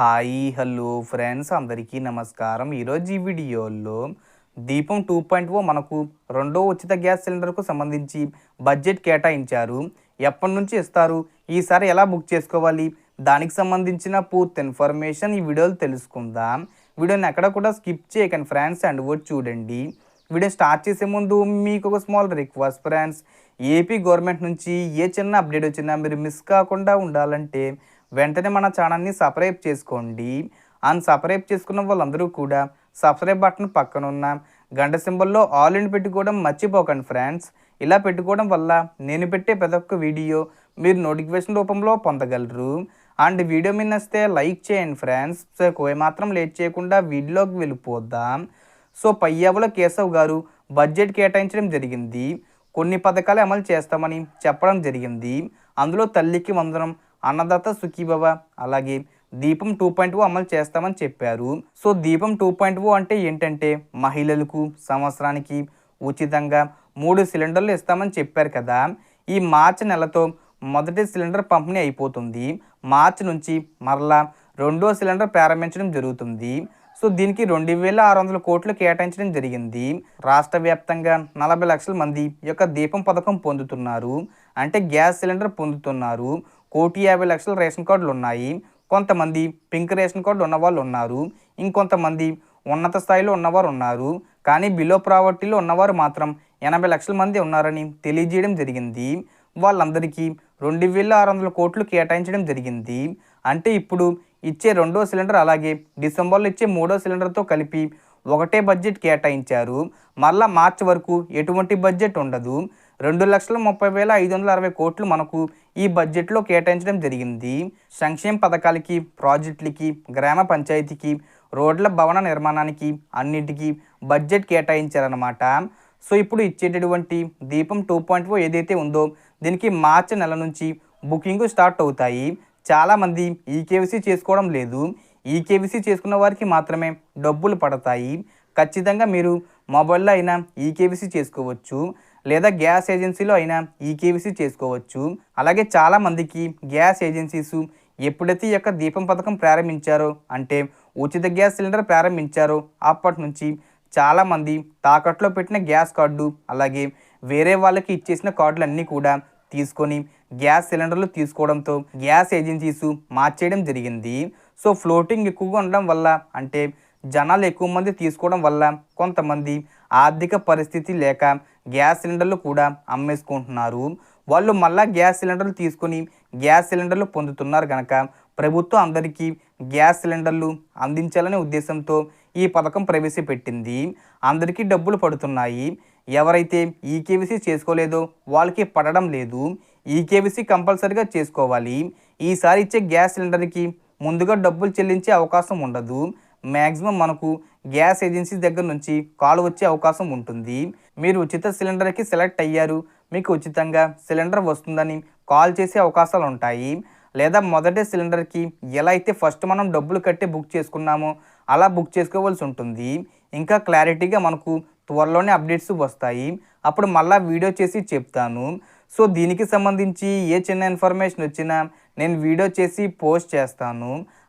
Hi hello friends అందరికీ నమస్కారం. ఈరోజు ఈ వీడియోలో దీపం టూ పాయింట్ ఓ మనకు రెండో ఉచిత గ్యాస్ సిలిండర్కు సంబంధించి బడ్జెట్ కేటాయించారు. ఎప్పటి నుంచి ఇస్తారు? ఈసారి ఎలా బుక్ చేసుకోవాలి? దానికి సంబంధించిన పూర్తి ఇన్ఫర్మేషన్ ఈ వీడియోలో తెలుసుకుందాం. వీడియోని ఎక్కడ కూడా స్కిప్ చేయకండి ఫ్రెండ్స్ అండ్ వచ్చి చూడండి. వీడియో స్టార్ట్ చేసే ముందు మీకు ఒక small request friends. AP government నుంచి ఏ చిన్న అప్డేట్ వచ్చినా మీరు మిస్ కాకుండా ఉండాలంటే వెంటనే మన ఛానల్ని సబ్స్క్రైబ్ చేసుకోండి. అండ్ సబ్స్క్రైబ్ చేసుకున్న వాళ్ళందరూ కూడా సబ్స్క్రైబ్ బటన్ పక్కన ఉన్న గంట సింబల్లో ఆల్ ఇన్ పెట్టుకోవడం మర్చిపోకండి ఫ్రెండ్స్. ఇలా పెట్టుకోవడం వల్ల నేను పెట్టే ప్రతి ఒక్క వీడియో మీరు నోటిఫికేషన్ రూపంలో పొందగలరు. అండ్ వీడియో మీద నచ్చితే లైక్ చేయండి ఫ్రెండ్స్. సో ఏమాత్రం లేట్ చేయకుండా వీడియోలోకి వెళ్ళిపోద్దాం సో పయ్యావుల కేశవ్ గారు బడ్జెట్ కేటాయించడం జరిగింది. కొన్ని పథకాలు అమలు చేస్తామని చెప్పడం జరిగింది. అందులో తల్లికి వందనం అన్నదాత సుఖీభవ అలాగే దీపం టూ పాయింట్ ఓ అమలు చేస్తామని చెప్పారు. సో దీపం టూ పాయింట్ ఓ అంటే ఏంటంటే మహిళలకు సంవత్సరానికి ఉచితంగా మూడు సిలిండర్లు ఇస్తామని చెప్పారు కదా. ఈ మార్చి నెలతో మొదటి సిలిండర్ పంపిణీ అయిపోతుంది. మార్చి నుంచి మరలా రెండో సిలిండర్ ప్రారంభించడం జరుగుతుంది. సో దీనికి రెండు వేల ఆరు వందల కోట్లు కేటాయించడం జరిగింది. రాష్ట్ర వ్యాప్తంగా నలభై లక్షల మంది ఈ యొక్క దీపం పథకం పొందుతున్నారు. అంటే గ్యాస్ సిలిండర్ పొందుతున్నారు. కోటి యాభై లక్షల రేషన్ కార్డులు ఉన్నాయి. కొంతమంది పింక్ రేషన్ కార్డు ఉన్న వాళ్ళు ఉన్నారు. ఇంకొంతమంది ఉన్నత స్థాయిలో ఉన్నవారు ఉన్నారు. కానీ బిలో ప్రావర్టీలో ఉన్నవారు మాత్రం ఎనభై లక్షల మంది ఉన్నారని తెలియజేయడం జరిగింది. వాళ్ళందరికీ రెండు వేల ఆరు వందల కోట్లు కేటాయించడం జరిగింది. అంటే ఇప్పుడు ఇచ్చే రెండో సిలిండర్ అలాగే డిసెంబర్లో ఇచ్చే మూడో సిలిండర్తో కలిపి ఒకటే బడ్జెట్ కేటాయించారు. మళ్ళా మార్చి వరకు ఎటువంటి బడ్జెట్ ఉండదు. రెండు లక్షల ముప్పై వేల ఐదు వందల అరవై కోట్లు మనకు ఈ బడ్జెట్లో కేటాయించడం జరిగింది. సంక్షేమ పథకాలకి ప్రాజెక్టులకి గ్రామ పంచాయతీకి రోడ్ల భవన నిర్మాణానికి అన్నిటికీ బడ్జెట్ కేటాయించారన్నమాట. సో ఇప్పుడు ఇచ్చేటటువంటి దీపం టూ పాయింట్ ఫోర్ ఏదైతే ఉందో దీనికి మార్చి నెల నుంచి బుకింగ్ స్టార్ట్ అవుతాయి. చాలామంది ఈకేవీసీ చేసుకోవడం లేదు. ఈకేవీసీ చేసుకున్న వారికి మాత్రమే డబ్బులు పడతాయి. ఖచ్చితంగా మీరు మొబైల్లో అయినా ఈకేవీసీ చేసుకోవచ్చు. లేదా గ్యాస్ ఏజెన్సీలో అయినా ఈకేవీసీ చేసుకోవచ్చు. అలాగే చాలామందికి గ్యాస్ ఏజెన్సీస్ ఎప్పుడైతే ఈ యొక్క దీపం పథకం ప్రారంభించారో అంటే ఉచిత గ్యాస్ సిలిండర్ ప్రారంభించారో అప్పటి నుంచి చాలామంది తాకట్లో పెట్టిన గ్యాస్ కార్డు అలాగే వేరే వాళ్ళకి ఇచ్చేసిన కార్డులన్నీ కూడా తీసుకొని గ్యాస్ సిలిండర్లు తీసుకోవడంతో గ్యాస్ ఏజెన్సీస్ మార్చేయడం జరిగింది. సో ఫ్లోటింగ్ ఎక్కువగా ఉండడం వల్ల అంటే జనాలు ఎక్కువ మంది తీసుకోవడం వల్ల కొంతమంది ఆర్థిక పరిస్థితి లేక గ్యాస్ సిలిండర్లు కూడా అమ్మేసుకుంటున్నారు. వాళ్ళు మళ్ళా గ్యాస్ సిలిండర్లు తీసుకొని గ్యాస్ సిలిండర్లు పొందుతున్నారు కనుక ప్రభుత్వం అందరికీ గ్యాస్ సిలిండర్లు అందించాలనే ఉద్దేశంతో ఈ పథకం ప్రవేశపెట్టింది. అందరికీ డబ్బులు పడుతున్నాయి. ఎవరైతే ఈకేవీసీ చేసుకోలేదో వాళ్ళకి పడడం లేదు. ఈకేవీసీ కంపల్సరీగా చేసుకోవాలి. ఈసారి ఇచ్చే గ్యాస్ సిలిండర్కి ముందుగా డబ్బులు చెల్లించే అవకాశం ఉండదు. మ్యాక్సిమం మనకు గ్యాస్ ఏజెన్సీ దగ్గర నుంచి కాల్ వచ్చే అవకాశం ఉంటుంది. మీరు ఉచిత సిలిండర్కి సెలెక్ట్ అయ్యారు. మీకు ఉచితంగా సిలిండర్ వస్తుందని కాల్ చేసే అవకాశాలు ఉంటాయి. లేదా మొదటి సిలిండర్కి ఎలా అయితే ఫస్ట్ మనం డబ్బులు కట్టి బుక్ చేసుకున్నామో అలా బుక్ చేసుకోవాల్సి ఉంటుంది. ఇంకా క్లారిటీగా మనకు త్వరలోనే అప్డేట్స్ వస్తాయి. అప్పుడు మళ్ళీ వీడియో చేసి చెప్తాను. సో దీనికి సంబంధించి ఏ చిన్న ఇన్ఫర్మేషన్ వచ్చినా నేను వీడియో చేసి పోస్ట్ చేస్తాను.